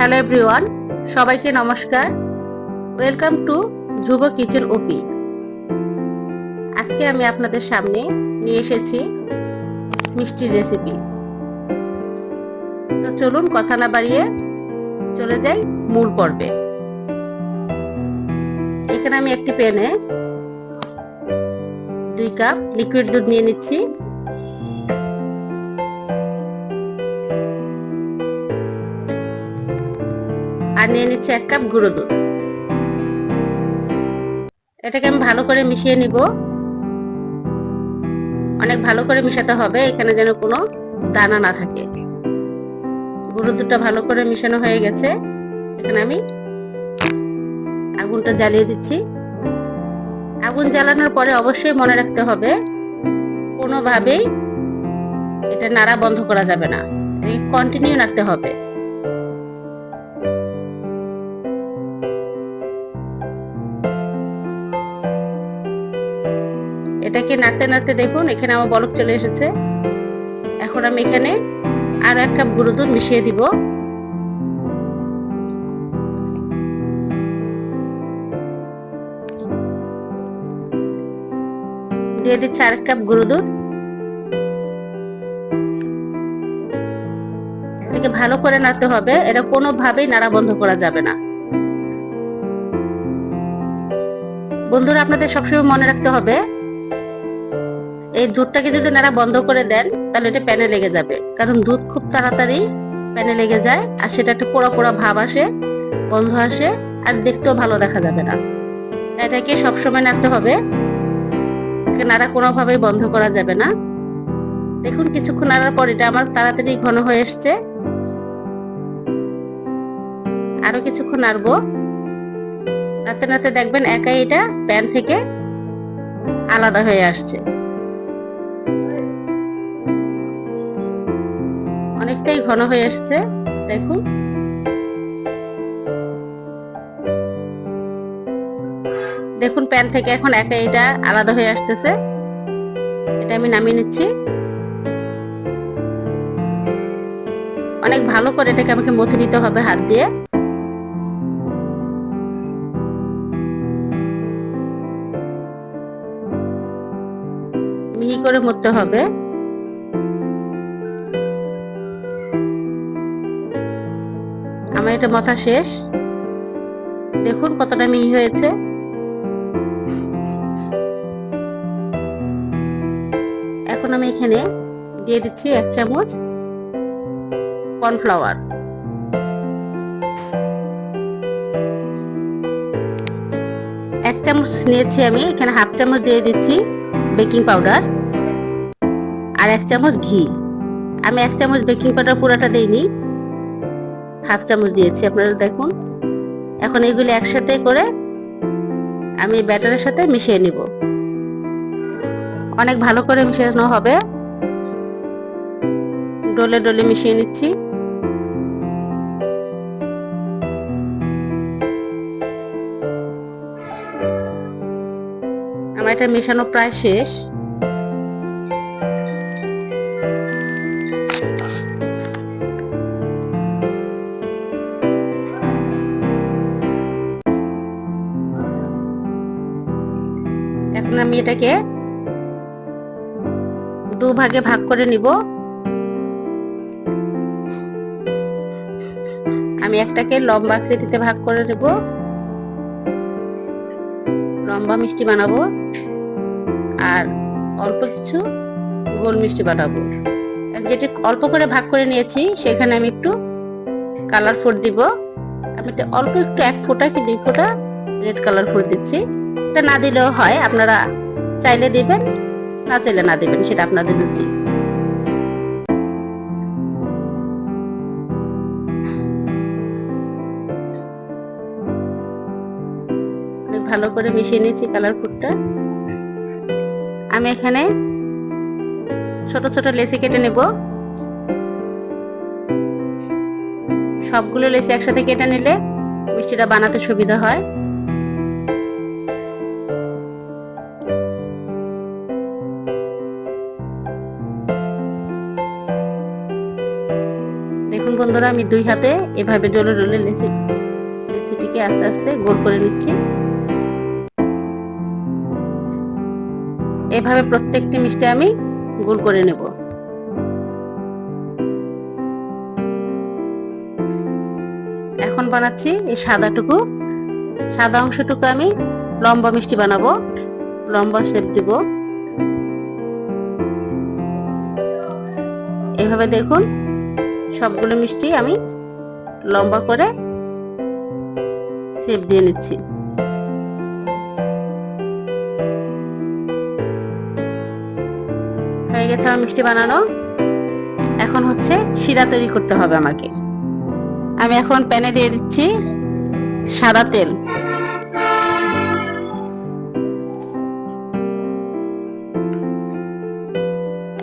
Hello everyone, সবাইকে নমস্কার। Welcome to Dhruv kitchen OP. আজকে আমি আপনাদের সামনে নিয়ে এসেছি মিষ্টির রেসিপি। তো চলুন কথা না বাড়িয়ে চলে যাই মূল পর্বে। এখানে আমি একটি প্যানে দুই কাপ লিকুইড দুধ নিয়ে নিচ্ছি। আর নিয়ে নিচ্ছি এক কাপ গুঁড়ো দুধ। এটাকে আমি ভালো করে মিশিয়ে নিব। অনেক ভালো করে মিশাতে হবে, এখানে যেন কোনো দানা না থাকে। গুঁড়ো দুধটা ভালো করে মিশানো হয়ে গেছে। এখানে আমি আগুনটা জ্বালিয়ে দিচ্ছি। আগুন জ্বালানোর পরে অবশ্যই মনে রাখতে হবে, কোনোভাবেই এটা নাড়া বন্ধ করা যাবে না। কন্টিনিউ রাখতে হবে। এটাকে নাড়তে নাড়তে দেখুন, এখানে আমার বলক চলে এসেছে। এখন আমি এখানে আরও এক কাপ গুঁড়ো দুধ মিশিয়ে দিব। দিয়ে দিচ্ছি আর এক কাপ গুঁড়ো দুধ। এটাকে ভালো করে নাড়তে হবে, এটা কোনোভাবেই নাড়া বন্ধ করা যাবে না। বন্ধুরা, আপনাদের সবসময় মনে রাখতে হবে এই দুধটাকে যদি নাড়া বন্ধ করে দেন, তাহলে এটা প্যানে লেগে যাবে। কারণ দুধ খুব তাড়াতাড়ি প্যানে লেগে যায়, আর সেটা একটা পোড়া পোড়া ভাব আসে, গন্ধ আসে, আর দেখতেও ভালো দেখা যাবে না। এটাকে সবসময় নাড়তে হবে। নাড়া কোনোভাবেই বন্ধ করা যাবে না। দেখুন, কিছুক্ষণ নাড়ার পর এটা আমার তাড়াতাড়ি ঘন হয়ে এসছে। আরও কিছুক্ষণ নাড়বো। নাড়তে নাড়তে দেখবেন একাই এটা প্যান থেকে আলাদা হয়ে আসছে। অনেকটাই ঘন হয়ে আসছে দেখুন। দেখুন, প্যান থেকে এখন একা এটা আলাদা হয়ে আসতেছে। এটা আমি নামিয়ে নিচ্ছি। অনেক ভালো করে এটাকে আমাকে মথে নিতে হবে হাত দিয়ে। মিহি করে মরতে হবে। এটা মাথা শেষ? দেখুন কতটা মিহি হয়েছে। এখন আমি এখানে দিয়ে দিচ্ছি এক চামচ কর্নফ্লাওয়ার। এক চামচ নিয়েছি আমি, এখানে হাফ চামচ দিয়ে দিচ্ছি বেকিং পাউডার আর এক চামচ ঘি। আমি এক চামচ বেকিং পাউডার পুরোটা দিইনি হাফ চামচ দিয়েছি, আপনারা দেখুন। এখন এগুলি একসাথে করে আমি ব্যাটারের সাথে মিশিয়ে নিব। অনেক ভালো করে মিশানো হবে। ডলে ডলে মিশিয়ে নিচ্ছি। আমার এটা মেশানো প্রায় শেষ। আমি এটাকে দু ভাগে ভাগ করে নিব। আমি একটাকে লম্বা আকৃতিতে ভাগ করে নেব। লম্বা মিষ্টি বানাবো আর অল্প কিছু গোল মিষ্টি বানাবো। যেটি অল্প করে ভাগ করে নিয়েছি, সেখানে আমি একটু কালার ফুড দিব। আমি অল্প একটু এক ফোঁটা কি দুই ফোঁটা রেড কালার ফুড দিচ্ছি। এটা না দিলেও হয়, আপনারা চাইলে দিবেন, না চাইলে না দিবেন, সেটা আপনাদের রুচি। ভালো করে মিশিয়ে নিয়েছি কালার ফুডটা আমি এখানে ছোট ছোট লেসি কেটে নেব। সবগুলো লেসি একসাথে কেটে নিলে মিষ্টিটা বানাতে সুবিধা হয়। বন্ধুরা, আমি দুই হাতে এভাবে ডলে ডলে লেচি, লেচিটিকে আস্তে আস্তে গোল করে নিচ্ছি। এভাবে প্রত্যেকটি মিষ্টি আমি গোল করে নেব। এখন বানাচ্ছি এই সাদাটুকু, সাদা অংশটুকু আমি লম্বা মিষ্টি বানাবো, লম্বা শেপ দিব। এভাবে দেখুন সবগুলো মিষ্টি আমি লম্বা করে শেপ দিয়ে নিচ্ছি। হয়ে গেছে আমার মিষ্টি বানানো। এখন হচ্ছে শিরা তৈরি করতে হবে আমাকে। আমি এখন প্যানে দিয়ে দিচ্ছি সাদা তেল।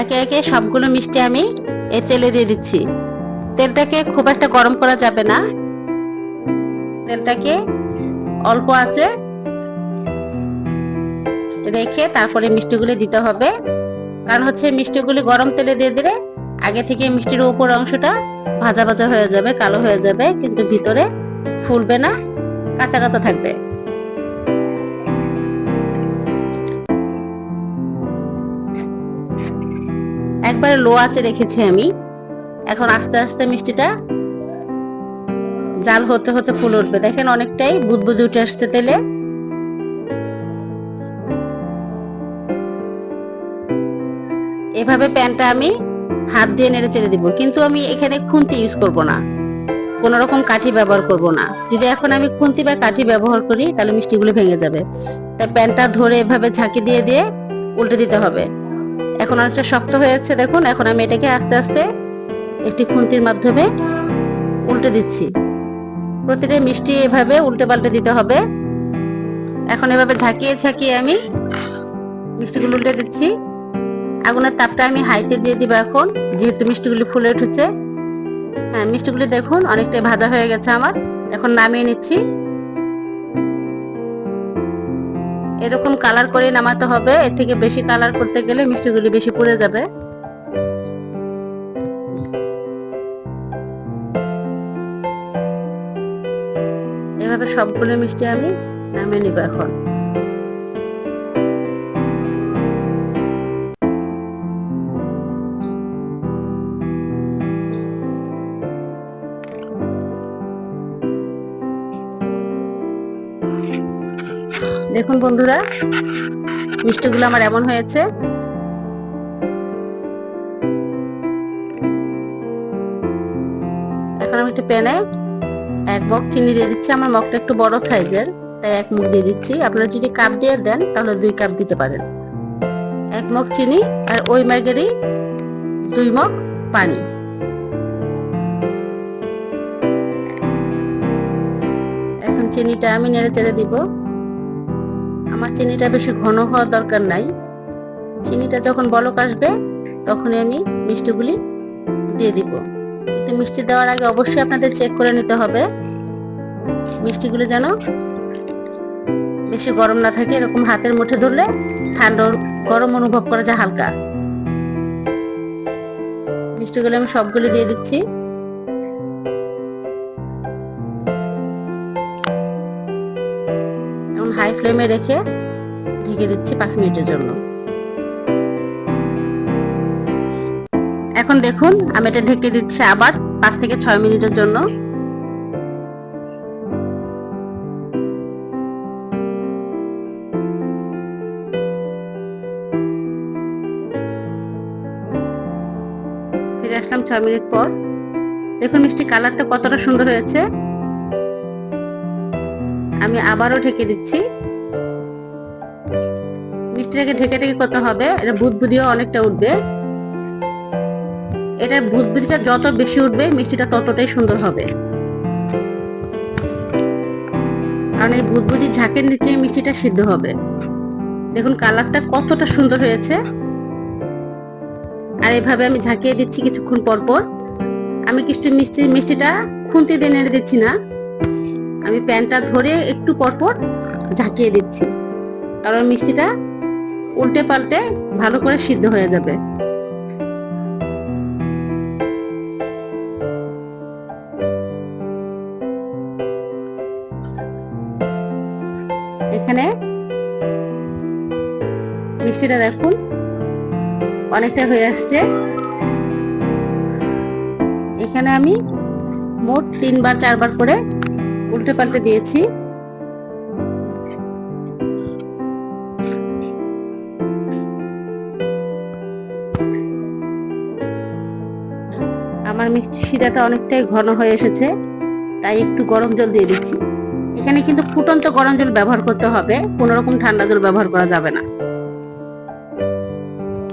একে একে সবগুলো মিষ্টি আমি এই তেলে দিয়ে দিচ্ছি। তেলটাকে খুব একটা গরম করা যাবে না। তেলটাকে অল্প আছে। রেখে তারপরে মিষ্টিগুলি দিতে হবে। কারণ হচ্ছে মিষ্টিগুলি গরম তেলে দিয়ে দিলে আগে থেকে মিষ্টির উপর অংশটা ভাজা ভাজা হয়ে যাবে, কালো হয়ে যাবে, কিন্তু ভিতরে ফুলবে না, কাঁচা কাঁচা থাকবে। একবার লো আঁচে রেখেছি আমি। এখন আস্তে আস্তে মিষ্টিটা জাল হতে হতে ফুল উঠবে। দেখেন অনেকটাই বুদবুদ উঠে আসছে তেলে। এভাবে প্যানটা আমি হাত দিয়ে নেড়ে চেড়ে দিব। কিন্তু আমি এখানে খুন্তি ইউজ করব না। কোন রকম কাঠি ব্যবহার করব না। যদি এখন আমি খুন্তি বা কাঠি ব্যবহার করি, তাহলে মিষ্টিগুলো ভেঙে যাবে। তাই প্যানটা ধরে এভাবে ঝাঁকি দিয়ে দিয়ে উল্টে দিতে হবে। এখন অনেকটা শক্ত হয়েছে দেখুন, এখন আমি এটাকে আস্তে আস্তে একটি খুন্তির মাধ্যমে উল্টে দিচ্ছি। প্রতিটি মিষ্টি এভাবে উল্টে পাল্টে দিতে হবে। এখন এভাবে ঝাঁকিয়ে ঝাঁকিয়ে আমি মিষ্টিগুলো উল্টে দিচ্ছি। আগুনের তাপটা আমি হাইতে দিয়ে দিব এখন, যেহেতু মিষ্টিগুলি ফুলে উঠেছে। হ্যাঁ মিষ্টিগুলি দেখুন, অনেকটাই ভাজা হয়ে গেছে আমার। এখন নামিয়ে নিচ্ছি। এরকম কালার করে নামাতে হবে। এর থেকে বেশি কালার করতে গেলে মিষ্টিগুলি বেশি পুড়ে যাবে। এভাবে সবগুলো মিষ্টি আমি নামিয়ে নিব এখন। দেখুন বন্ধুরা, মিষ্টিগুলো আমার এমন হয়েছে। এখন আমি একটু প্যানে এক মগ চিনি দিয়ে দিচ্ছি। আমার মগটা একটু বড় সাইজের, তাই এক মুখ দিয়ে দিচ্ছি। আপনারা যদি কাপ দিয়ে দেন, তাহলে দুই কাপ দিতে পারেন। এক মগ চিনি আর ওই ম্যাগেরই দুই মগ পানি। এখন চিনিটা আমি নেড়ে চেড়ে দিব। আমার চিনিটা বেশি ঘন হওয়ার দরকার নাই। চিনিটা যখন বলক আসবে, তখনই আমি মিষ্টিগুলি দিয়ে দিব। কিন্তু মিষ্টি দেওয়ার আগে অবশ্যই আপনাদের চেক করে নিতে হবে। মিষ্টিগুলো যেন বেশি গরম না থাকে, এরকম হাতের মুঠে ধরলে ঠান্ডা গরম অনুভব করা যায় হালকা। মিষ্টিগুলো আমি সবগুলি দিয়ে দিচ্ছি। এখন হাই ফ্লেমে রেখে ঢেকে দিচ্ছি পাঁচ মিনিটের জন্য। এখন দেখুন, আমি এটা ঢেকে দিচ্ছি আবার পাঁচ থেকে ছয় মিনিটের জন্য। ফিরে ছয় মিনিট পর। দেখুন মিষ্টি কালারটা কতটা সুন্দর হয়েছে। আমি আবারও ঢেকে দিচ্ছি। মিষ্টিটাকে ঢেকে ঢেকে করতে হবে। এটা বুদবুদিও অনেকটা উঠবে। এটার বুদবুদিটা যত বেশি উঠবে, মিষ্টিটা ততটাই সুন্দর হবে। কারণ এই বুদবুদি ঝাঁকের নিচে মিষ্টিটা সিদ্ধ হবে। দেখুন কালারটা কতটা সুন্দর হয়েছে। আর এভাবে আমি ঝাঁকিয়ে দিচ্ছি কিছুক্ষণ পর পর। আমি কিছু মিষ্টি, মিষ্টিটা খুন্তি দিয়ে নেড়ে দিচ্ছি না। আমি প্যানটা ধরে একটু পরপর ঝাঁকিয়ে দিচ্ছি। কারণ মিষ্টিটা উল্টে পাল্টে ভালো করে সিদ্ধ হয়ে যাবে। এখানে মিষ্টিটা দেখুন। অনেকটা হয়ে আসছে। এখানে আমি মোট তিনবার, চারবার করে উল্টে পাল্টে দিয়েছি। আমার মিষ্টি শিরাটা অনেকটাই ঘন হয়ে এসেছে, তাই একটু গরম জল দিয়ে দিচ্ছি। এখানে কিন্তু ফুটন্ত গরম জল ব্যবহার করতে হবে, কোনো রকম ঠান্ডা জল ব্যবহার করা যাবে না।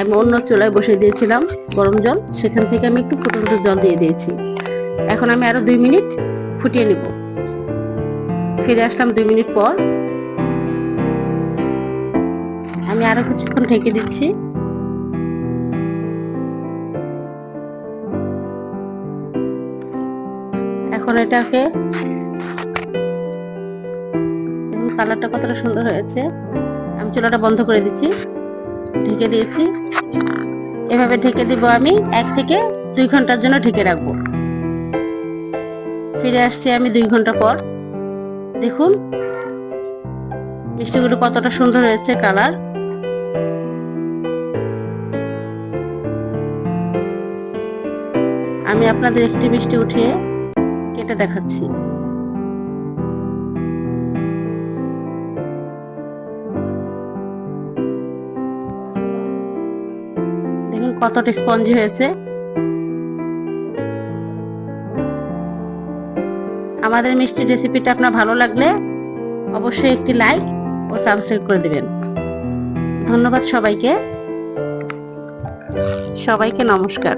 আমি অন্য চুলায় বসিয়ে দিয়েছিলাম গরম জল। সেখান থেকে আমি একটু ফুটন্ত জল দিয়ে দিয়েছি। এখন আমি আরও দুই মিনিট ফুটিয়ে নিব। ফিরে আসলাম দুই মিনিট পর। আমি আরও কিছুক্ষণ ঢেকে দিচ্ছি। এখন এটাকে কালারটা কতটা সুন্দর হয়েছে, আমি চুলাটা বন্ধ করে দিচ্ছি। ঢেকে দিয়েছি। এভাবে ঢেকে দিব আমি এক থেকে দুই ঘণ্টার জন্য ঢেকে রাখব। ফিরে আসছি আমি দুই ঘণ্টা পর। দেখুন, মিষ্টিগুলো কতটা সুন্দর হয়েছে কালার। আমি আপনাদের একটি মিষ্টি উঠিয়ে কেটে দেখাচ্ছি। কতটা স্পঞ্জি হয়েছে? আমাদের মিষ্টি রেসিপিটা আপনার ভালো লাগলে অবশ্যই একটি লাইক ও সাবস্ক্রাইব করে দেবেন। ধন্যবাদ সবাইকে। সবাইকে নমস্কার।